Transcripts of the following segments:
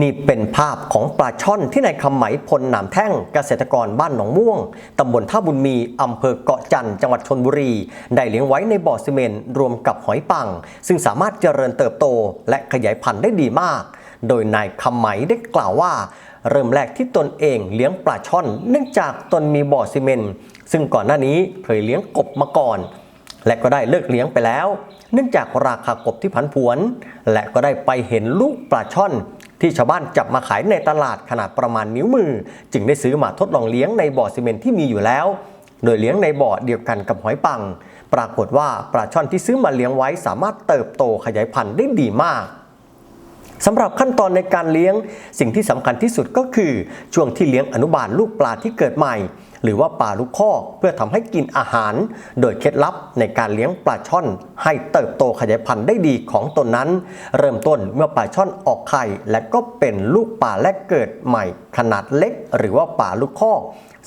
นี่เป็นภาพของปลาช่อนที่นายคำไหมพลหนามแท่งเกษตรกรบ้านหนองม่วงตำบลท่าบุญมีอำเภอเกาะจันจังหวัดชนบุรี ได้เลี้ยงไว้ในบ่อซีเมนต์รวมกับหอยปัง ซึ่งสามารถเจริญเติบโตและขยายพันธุ์ได้ดีมาก โดยนายคำไหมได้กล่าวว่า เริ่มแรกที่ตนเองเลี้ยงปลาช่อน เนื่องจากตนมีบ่อซีเมนต์ซึ่งก่อนหน้านี้เคยเลี้ยงกบมาก่อนและก็ได้เลิกเลี้ยงไปแล้ว เนื่องจากราคากบที่ผันผวน และก็ได้ไปเห็นลูกปลาช่อน ที่ชาวบ้านจับมาขายในตลาดขนาดประมาณนิ้วมือ จึงได้ซื้อมาทดลองเลี้ยงในบ่อซีเมนต์ที่มีอยู่แล้ว โดยเลี้ยงในบ่อเดียวกันกับหอยปัง ปรากฏว่าปลาช่อนที่ซื้อมาเลี้ยงไว้สามารถเติบโตขยายพันธุ์ได้ดีมาก สำหรับขั้นตอนในการเลี้ยงสิ่งที่สำคัญที่สุดก็คือ ช่วงที่เลี้ยงอนุบาลลูกปลาที่เกิดใหม่ หรือว่าปลาลูกคอเพื่อทำให้กินอาหาร โดยเคล็ดลับในการเลี้ยงปลาช่อน ให้เติบโตขยายพันธุ์ได้ดีของตนนั้น เริ่มต้นเมื่อปลาช่อนออกไข่และก็เป็นลูกปลาแรกเกิดใหม่ ขนาดเล็ก หรือว่าปลาลูกคอ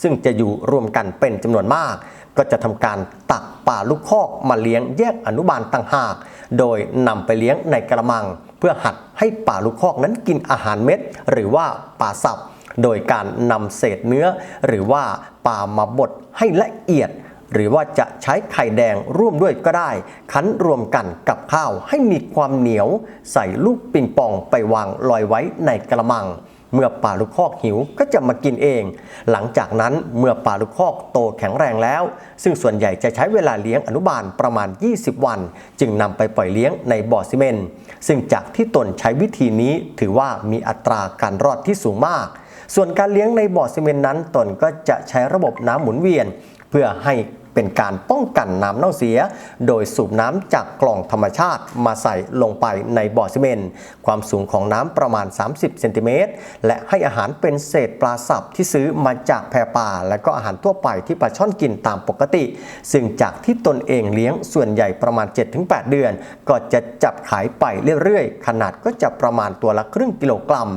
ซึ่งจะอยู่รวมกันเป็นจำนวนมาก ก็จะทำการตักปลาลูกคอกมาเลี้ยงแยกอนุบาลต่างหาก โดยนำไปเลี้ยงในกระมัง เพื่อหัดให้ป่าลูกคอกนั้นกินอาหารเม็ด หรือว่าป่าสับ โดยการนำเศษเนื้อ หรือว่าป่ามาบดให้ละเอียด หรือว่าจะใช้ไข่แดงร่วมด้วยก็ได้ คั้นรวมกันกับข้าวให้มีความเหนียว ใส่ลูกปิงปองไปวางลอยไว้ในกระมัง เมื่อปลาลูกคอกหิวก็จะมากินเอง หลังจากนั้นเมื่อปลาลูกคอกโตแข็งแรงแล้ว ซึ่งส่วนใหญ่จะใช้เวลาเลี้ยงอนุบาลประมาณ 20 วัน จึงนำไปปล่อยเลี้ยงในบ่อซีเมนต์ซึ่งจากที่ตนใช้วิธีนี้ถือว่ามีอัตราการรอดที่สูงมาก ส่วนการเลี้ยงในบ่อซีเมนต์นั้นตนก็จะใช้ระบบน้ำหมุนเวียน เพื่อให้ เป็นการป้องกันน้ำเน่าเสีย โดยสูบน้ำจากกล่องธรรมชาติมาใส่ลงไปในบ่อซีเมนต์ความสูงของน้ำประมาณ 30 เซนติเมตร และให้อาหารเป็นเศษปลาสับที่ซื้อมาจากแพป่า และก็อาหารทั่วไปที่ปลาช่อนกินตามปกติ ซึ่งจากที่ตนเองเลี้ยงส่วนใหญ่ประมาณ 7-8 เดือน ก็จะจับขายไปเรื่อยๆ ขนาดก็จะประมาณตัวละครึ่งกิโลกรัม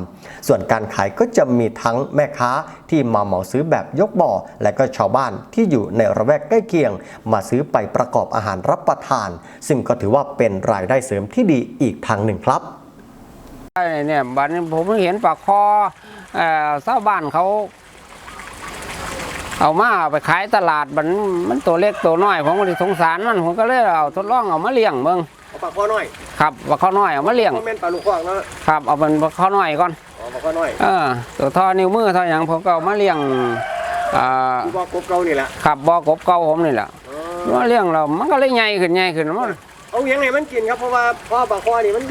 ส่วนการขายก็จะมีทั้งแม่ค้าที่มาเหมาซื้อแบบยกบ่อ และก็ชาวบ้านที่อยู่ในระแวกใกล้เคียง มาซื้อไปประกอบอาหารรับประทาน ซึ่งก็ถือว่าเป็นรายได้เสริมที่ดีอีกทางหนึ่งครับไอ้เนี่ยบัดนี้ผมเห็นปลาคอเอ่อชาวบ้านเขา เอามาเอาไปขายตลาดมันมันตัวเล็กตัวน้อยผมก็เลยสงสารมันผมก็เลยเอาทดลองเอามาเลี้ยงเบิ่งเอาปลาข้อน้อยครับปลาข้อน้อยเอามาเลี้ยงคอมเมนต์ปลาลูกคอกเนาะครับเอาเป็นปลาข้อน้อยก่อนอ๋อปลาข้อน้อยเออตัวท่อนิ้วมือท่อหยังผมก็เอามาเลี้ยง อ่าที่บอกกบเก่านี่แหละขับบอกบเก่าผมนี่แหละมาเลี้ยงเรามันก็เลยใหญ่ขึ้นใหญ่ขึ้นมันเอาอย่างไหนมันกินครับเพราะว่าเพราะว่าปลาข้อนี่มัน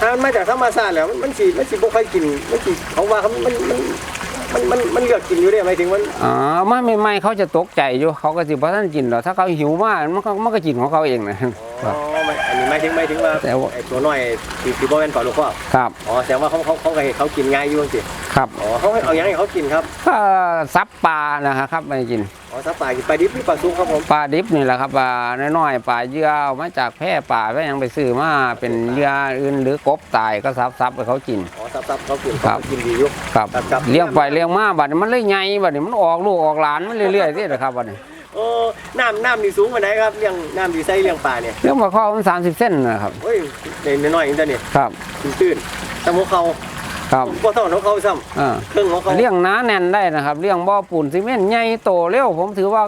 ถ้ามันมาจากธรรมชาติแล้วมันมันสิมันสิบ่ค่อยกินมันสิเขาว่าเขามันมันมันมันมันเลือกกินอยู่เด้หมายถึงมันอ๋อมาใหม่ๆเขาจะตกใจอยู่เขาก็สิบ่ทันกินหรอกถ้าเขาหิวมากมันก็มันก็กินของเขาเองนะอ๋ อไม่อันนี้หมายถึงหมายถึงว่าแต่ว่า ไอ้ตัวน้อยที่ที่บ่แม่นปลาลูกคอกครับอ๋อแสดงว่าเขาเขาเขาก็ให้เขากินง่ายอยู่จังซี่ครับอ๋อเขาให้เอาอย่างให้เขากินครับก็ซับปลานะครับไม่กินอ๋อสับปลากินปลาดิบหรือปลาซุปครับผมปลาดิบนี่แหละครับปลาน้อยๆปลาเยื่อเอามาจากแพร่ป่าแพร่ยังไปซื้อมาเป็นเยื่ออื่นหรือกบตายก็ซับซับไปเขากิน อ๋อสับสับเขากินครับเขากินดีอยู่ ครับครับครับ เลี้ยงไปเลี้ยงมาบัดนี้มันเลยใหญ่บัดนี้มันออกลูกออกหลานมันเรื่อยๆนี่แหละครับบัดนี้โอ้น้ำน้ำนี่สูงปานไหนครับเลี้ยงน้ำดีไซเลี้ยงปลาเนี่ยเลี้ยงปลาข้อมันสามสิบเส้นนะครับเฮ้ยในน้อยๆเองตัวนี้ครับตื้นๆแต่หัวเขาครับบ่เท่าหัวเขาซ้ำอ่าครึ่งหัวเขาเลี้ยงหน้าแน่นได้นะครับเลี้ยงบ่อปูนซีเมนต์ใหญ่โตเร็วผมถือว่า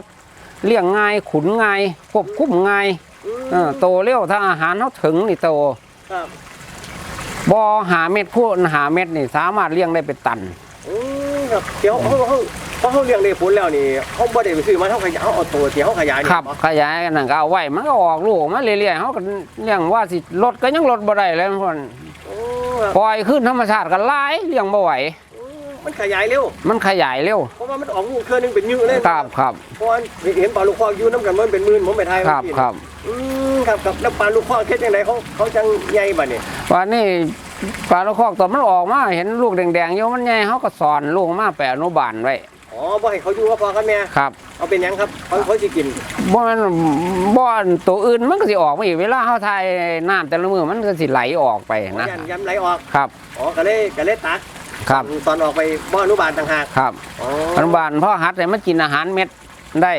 เลี้ยงง่ายขุนง่ายควบคุมง่ายอืมเออโตเร็วถ้าอาหารเขาถึงนี่โตครับบ่อหาเม็ดคูณหาเม็ดนี่สามารถเลี้ยงได้เป็นตัน อืมครับเดี๋ยวเขาเขา เขาเขาเลี้ยงได้ผลแล้วนี่เขาบ่ได้ไปซื้อมาเขาขยายเขาเอาตัวที่เขาขยายนี่ครับขยายกันนั่นก็เอาไว้มันก็ออกลูกมาเรื่อยๆเขาก็เลี้ยงว่าสิลดก็ยังลดบ่ได้เลยมันอืมครับปล่อยขึ้นธรรมชาติกันหลายเลี้ยงบ่ไหวอืมมันขยายเร็ว มันขยายเร็ว เพราะว่ามันออกลูกเครือหนึงเป็นยืดเลยครับครับเพราะว่าเห็นปลาลูกคอกอยู่น้ำกันมันเป็นหมื่นผมไปไทยครับเมื่อกี้ครับอืมครับครับแล้วปลาลูกคอกเฮ็ดจังไดเขาเขาจังใหญ่บัดนี้วันนี้ปลาลูกคอกตัวมันออกมาเห็นลูกแดงๆอยู่มันใหญ่เขาก็สอนลูกมาไปอนุบาลไว้ อ๋อบ่ให้เขาอยู่กับพ่อกับแม่ครับเอาเป็นหยังครับเขาเขาสิกินบ่แมันบ่อนตัวอื่นมันก็สิออกมาอีกเวลาเขาทายน้ำแต่ละมือมันก็สิไหลออกไปนะยันยันไหลออกครับอ๋อก็เลยก็เลยตักครับตอนออกไปบ่ออนุบาลต่างหากครับอ๋ออนุบาลพ่อหัดให้มันกินอาหารเม็ดได้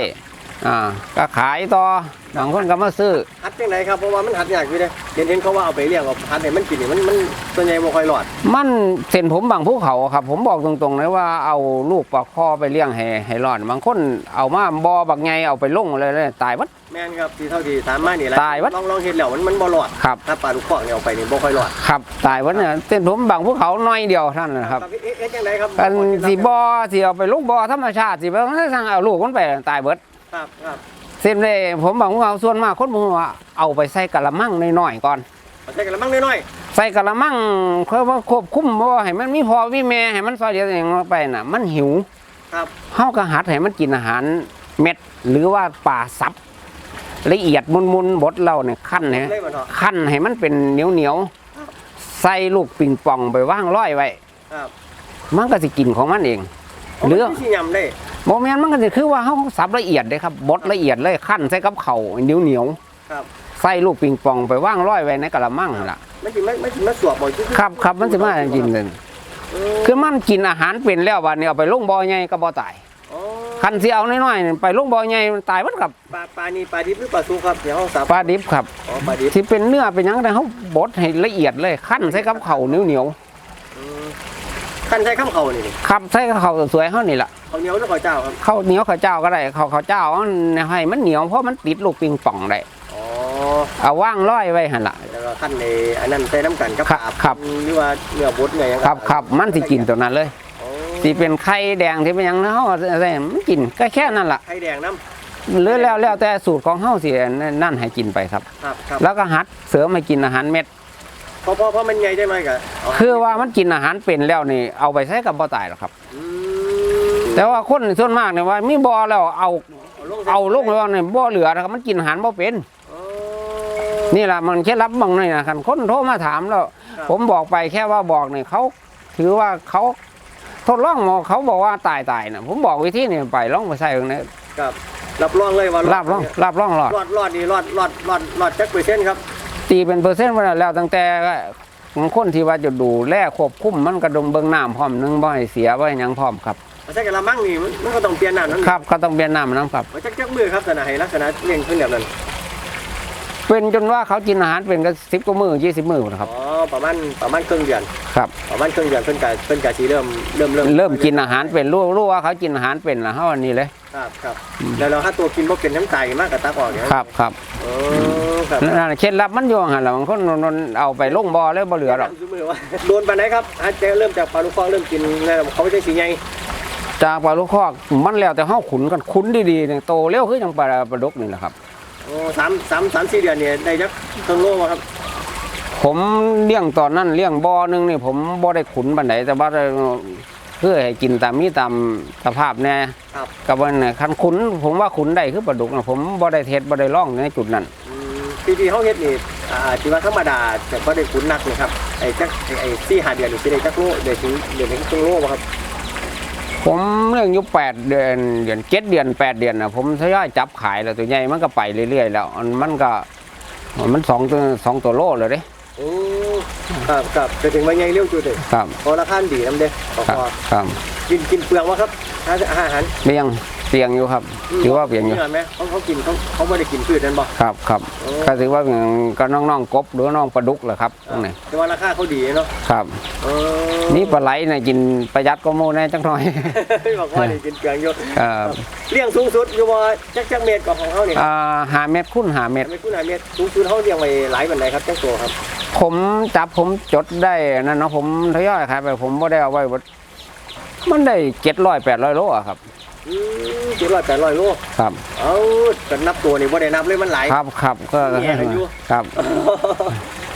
อ่าก็ขายต่อบางคนก็มาซื้อหัดจังไดครับเพราะว่ามันหัดยากอยู่เด้เห็นเห็นเขาว่าเอาไปเลี้ยงเอาหัดให้มันกินนี่มันมันส่วนใหญ่บ่ค่อยรอด มันเส้นผมบางภูเขาครับ ผมบอกตรงๆเลยว่าเอาลูกปลาคอไปเลี้ยงให้ให้รอดบางคนเอามาบอบักไงเอาไปลงเลยเลยตายวัด แม่นครับที่เท่าที่ถามมานี่แหละตายวัด ลองลองเฮ็ดแล้วมันมันบ่รอดครับ ถ้าปลาลูกคอกเนี่ยเอาไปนี่บ่ค่อยรอดครับ ตายวัดเนี่ยเส้นผมบางภูเขาน้อยเดียวเท่านั้นนะครับ เอ๊ะเอ๊ะจังไดครับกันสีบอสีเอาไปลงบอธรรมชาติสีไปสั่งเอาลูกมันไปตายเบิด ครับครับเส้นเลยผมบางภูเขาส่วนมากคนบอกว่าเอาไปใส่กะละมังน้อยๆก่อนเอาใส่กระมังน้อยใส่กะละมังเพื่อว่าควบคุมว่าให้มันมีพอมีแม่ให้มันซอยเดียวอย่างลงไปน่ะ มันหิวๆครับเฮาก็หัดให้มันกินอาหารเม็ดหรือว่าป่าซับละเอียดมุนๆบดเราเนี่ยขั้นให้เลยบ่เนาะขั้นให้มันเป็นเหนียวเหนียวๆใส่ลูกปิงปองไปว่างร้อยไว้ครับมันก็สิกินของมันเองเหลือสิยำได้ โมเมนต์มันก็สิคือว่าเฮาสับละเอียดเลยครับบดละเอียดเลยขั้นใส่กับเข่าวเหนียวเหนียวๆครับใส่ลูกปิงปองไปว่างร้อยไว้ในกะละมังนั่นล่ะมันสิมันมันสิมาสวบบ่คือครับครับมันสิมากินเลยเออคือมันกินอาหารเป็นแล้ววันนี้เอาไปลงบ่อใหญ่ก็บ่ตายอ๋อคันสิเอาน้อยๆนี่ไปลงบ่อใหญ่มันตายหมดครับปลาปลานี่ปลาดิบหรือปลาสุกครับเดี๋ยวเฮาสับปลาดิบครับอ๋อปลาดิบที่เป็นเนื้อเป็นหยังแต่เขาบดให้ละเอียดเลยขั้นใส่กับเขาวเหนียวเหนียวอืม คันใช้ข้ามเขานี่นี่ๆครับใส่กับเขาวสวยๆเขานี่ล่ะเขาวเหนียวหรือข้าวเจ้าครับข้าวเหนียวข้าวเจ้าก็ได้ข้าวข้าวเจ้าเอาให้มันเหนียวเพราะมันติดลูกปิงป่องได้อ๋อเอาว่างร้อยไว้หั่นล่ะ แล้วก็ขั้นในอันนั้นใส่น้ำกันกับครับปลาครับ หรือว่าเนื้อบดเนื้อหยังครับครับมันสิกินตัวนั้นเลยอ๋อสิเป็นไข่แดงที่เป็นหยังนะเฮาใส่มันกินก็แค่นั้นล่ะไข่แดงน้หรือแล้วแล้วแต่สูตรของเฮาสินั่นให้กินไปครับำครับครับแล้วก็หัดเสริมให้กินอาหารเม็ด เพราะเพราะเพราะมันใหญ่ได้ไหมกับคือว่ามันกินอาหารเป็นแล้วนี่ เอาไปใช้กับบ่ตายหรอกครับอืมแต่ว่าคนส่วนมากเนี่ยว่ามีบ่อแล้วเอาเอาลงเอาลงแล้วเนี่ยบ่เหลือนะครับ มันกินอาหารบ่เป็นอ๋อนี่แหละมันเคล็ดลับบางหน่อยนะคันคนโทรมาถามแล้วครับผมบอกไปแค่ว่าบอกเนี่ยเขาถือว่าเขาทดลองหมอเขาบอกว่าตายตายนะผมบอกวิธีนี่ไปลองไปใส่ตรงนี้ครับรับรองเลยว่าลาบร่องลาบร่องหลอดรอดรอดนี่รอดรอดรอดรอดจักเปอร์เซ็นต์ครับ ตีเป็นเปอร์เซ็นต์มาแล้วตั้งแต่ของคนที่ว่าจะดูแลควบคุมมันกระดมเบื้องน้ำพร้อมหนึงบ่ให้เสียบ่ให้หยังพร้อมครับใช้กระมังนี่มันมันก็ต้องเปลี่ยนน้ำนั้นครับก็ต้องเปลี่ยนน้ำน้ำครับว่าจักจักมือครับสนะให้ลักษณะเลี้ยงขึ้นแบบนั้นเป็นจนว่าเขากินอาหารเป็นก็สิบกว่ามือยี่สิบมือนะครับอ๋อประมาณประมาณครึ่งเดือนครับประมาณครึ่งเดือนเพิ่นกะเพิ่นกะสิเริ่มเริ่มเริ่มเริ่มกินอาหารเป็นรู้รู้ว่าเขากินอาหารเป็นแล้วเขาอันนี้เลยครับครับแล้วเราถ้าตัวกินบ่เป็นน้ำตายมากกับตักออกเนี่ยครับครับเออ ครับนั่นนะเคล็ดลับมันอยู่หันแหละบางคนนนเอาไปลงบ่อเลยบ่เหลือหรอกซุมือว่าโดนปานไหนครับอาจจะเริ่มจากปลาลูกฟองเริ่มกินแล้วเขาจะสีใหญ่จากปลาลูกคอกมันแล้วแต่เฮาขุนกันขุนดีๆเนี่ยโตเร็วคือจังปลาปลาดุกนี่แหละครับโอ้สามสามสามสี่เดือนเนี่ยได้จักเครื่องโลมาครับ ผมเลี้ยงตอนนั้นเลี้ยงบ่อหนึงนี่ผมบ่ได้ขุนปานใดแต่ว่าเพื่อให้กินตามมีตามสภาพแน่ครับกับว่าเนี่ยคันขุนผมว่าขุนได้คือปลาดุกนะผมบ่ได้เทศบ่ได้ล่องในจุดนั้น อืมที่ที่เขาเฮ็ดนี่อ่าที่ว่าธรรมดาแต่ก็ได้คุ้นนักนะครับไอ้จักไอ้ไอ้สี่ห้าเดือนนี่สิได้จักโลเดี๋ยวถึงเดี๋ยวถึงเครื่องโลบ่ครับผมเลี้ยงอยู่แปดเดือนเดือนเจ็ดเดือนแปดเดือนนะผมทยอยจับขายแล้วตัวใหญ่มันก็ไปเรื่อยๆแล้วอันมันก็มันสองตัวสองตัวโลเลยเด้โอ้ครับครับจะถึงว่าใหญ่เร็วจุดเลยครับพอราคาดีน้ำเด้พอครับพอครับกินกินเปลือกวะครับอาอาหารเปียง เปียงอยู่ครับ ถือว่าเปียงอยู่เไหมเขาเขากินเขาเขาไม่ได้กินพืชนั่นบ่ครับครับโอ้ก็ถือว่าอย่างก็น้องๆกบหรือน้องปลาดุกแหละครับตรงนี้แต่ว่าราคาเขาดีเนาะครับเออนี่ปลาไหลเนี่ยกินประหยัดก็โม่แน่จังหน่อยบอกว่าได้กินเปลือกเยอะเอ่อเลี้ยงสูงสุดอยู่ว่าจักจักเม็ดกับของเขาเนี่ยอ่าหาเม็ดคุ้นหาเม็ดไม่คุณหาเม็ดสูงสุดเขาเลี้ยงไว้หลายวันไหนครับจักตัวครับ ผมจับผมจดได้นั่นเนาะผมทยอยขายไปผมบ่ได้เอาไว้บดมันได้เจ็ดร้อยแปดร้อยโลอะครับอืม เจ็ดร้อยแปดร้อยโลครับเอาก็นับตัวนี่บ่ได้นับเลยมันหลายครับครับก็แย่อยู่ครับ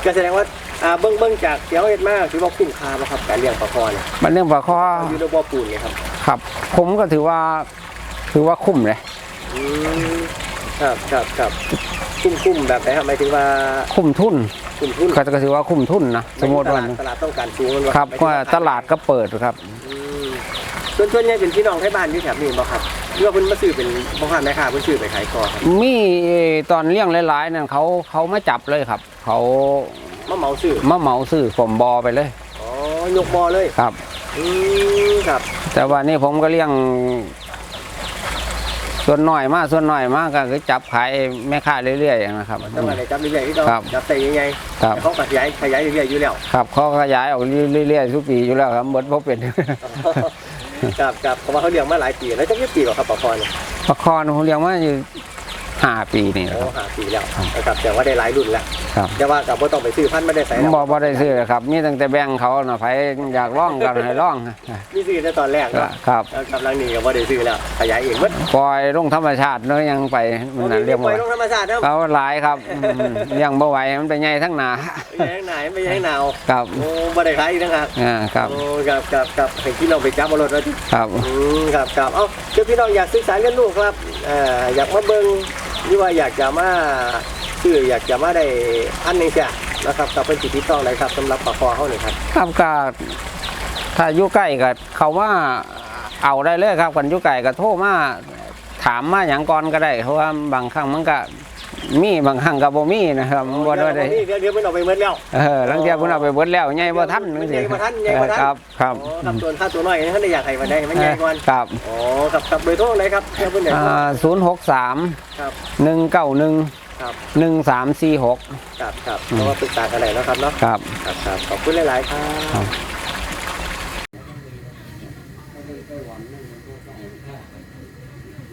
ก็แสดงว่าอ่าเบิ้งเบิ้งจากเสียวเฮ็ดมากถือว่าคุ้มค่าบ่ครับการเลี้ยงปลาคอเนี่ยมันเรื่องปลาข้ออยู่ในบ่อปูนเนี่ยครับครับ ผมก็ถือว่าถือว่าคุ้มเลยอืมครับครับครับคุ้มคุ้มแบบไหนครับหมายถึงว่าคุ้มทุนคุ้มทุนก็ก็ถือว่าคุ้มทุนนะสมมติว่าตลดตลาดต้องการสูงมันครับหมายถึก็งว่ตลาดก็เปิดครับอืม ส่วนส่วนใหญ่เป็นพี่น้องให้บ้านอยู่แถบนี้บ่ครับหรือว่าเพิ่นมาซื้อเป็นพ่อค้าแม่ค้าเพิ่นซื้อไปขายต่อครับมีตอนเลี้ยงหลายๆนั่นเขาเขามาจับเลยครับ เขามาเหมาซื้อมาเหมาซื้อผมบอไปเลยอ๋อยกบ่อเลยครับอืมครับ แต่ว่านี่ผมก็เลี้ยง ส่วนน้อยมากส่วนน้อยมากก็คือจับขายแม่ค้าเรื่อยๆนะครับจังหวัดไหนจับเรื่อยๆที่เราครับจับแต่ยังไงครับเขาขยายขยายเรื่อยๆอยู่แล้วครับเขาขยายออกเรื่อยๆทุกปีอยู่แล้วครับหมดเพราะเป็น ครับครับเพราะว่าเขาเลี้ยงมาหลายปีแล้วจะกี่ปีกว่าครับปะคอเนี่ยปะคอนผมเลี้ยงมาอยู่ ห้าปีนี่แหละโอ้ครับห้าปีแล้วนะครับแต่ว่าได้หลายรุ่นแล้วครับ แต่ว่ากับว่าต้องไปซื้อพันธุ์ไม่ได้ใส่แล้วบ่บ่ได้ซื้อครับ มีตั้งแต่แบ่งเขาน่ะไผอยากล่องกันให้ล่องมีซื้อในตอนแรกเนาะครับแล้วกำลังนี่ก็ว่าได้ซื้อแล้วขยายเองหมดปล่อยลงธรรมชาติเนาะยังไปมันนั่นเรียกปล่ว่าอยลงธรรมชาตินะเขาหลายครับอืมเลี้ยังบ่ไหวมันไปใหญ่ทั้งหนาไม่ใช่ข้างในไม่ใช่ข้างหนาวครับโอ้บ่ได้ขายอีกนะครับอ่าครับโอ้ครับครับครับเห็นพี่น้องไปจับบอลรถแล้วที่ ครับ อืมครับครับเอ้าเจ้าพี่น้องอยากศึกษาเรียนรู้ครับเอ่ออยากมาเบิ่ง หรือว่าอยากจะมาชื่ออยากจะมาได้อันนึงจ้ะนะครับกับเป็นจิตที่ต้องเลยครับสำหรับปากคอเขาเนี่ยครับครับก็ถ้าอยู่ใกล้ก็เขาว่าเอาได้เลยครับกันอยู่ไกลก็โทรมาถามมาอย่างก่อนก็ได้เพราะว่าบางครั้งมันก็ มีบางครั้งก็บ่มีนะครับมันบ่ได้ เดี๋ยวเดี๋ยวเดี๋ยวมันออกไปเมื่อแล้ว เออลังเทียเพิ่นเอาไปเบิดแล้วใหญ่บ่ทันจังซี่ใหญ่บ่ทันใหญ่บ่ทันครับครับอ๋อครับตัวถ้าตัวน้อยท่านได้อยากให้มาได้มันใหญ่ก่อนครับอ๋อครับครับโดยโทษเลยครับเจ้าเพื่อนเนี่ยอ่า063 ครับ 191 ครับ 1346 ครับครับเพราะว่าปรึกษากันไหนเนาะครับเนาะ ครับ ครับครับขอบคุณหลาย ๆ ครับครับ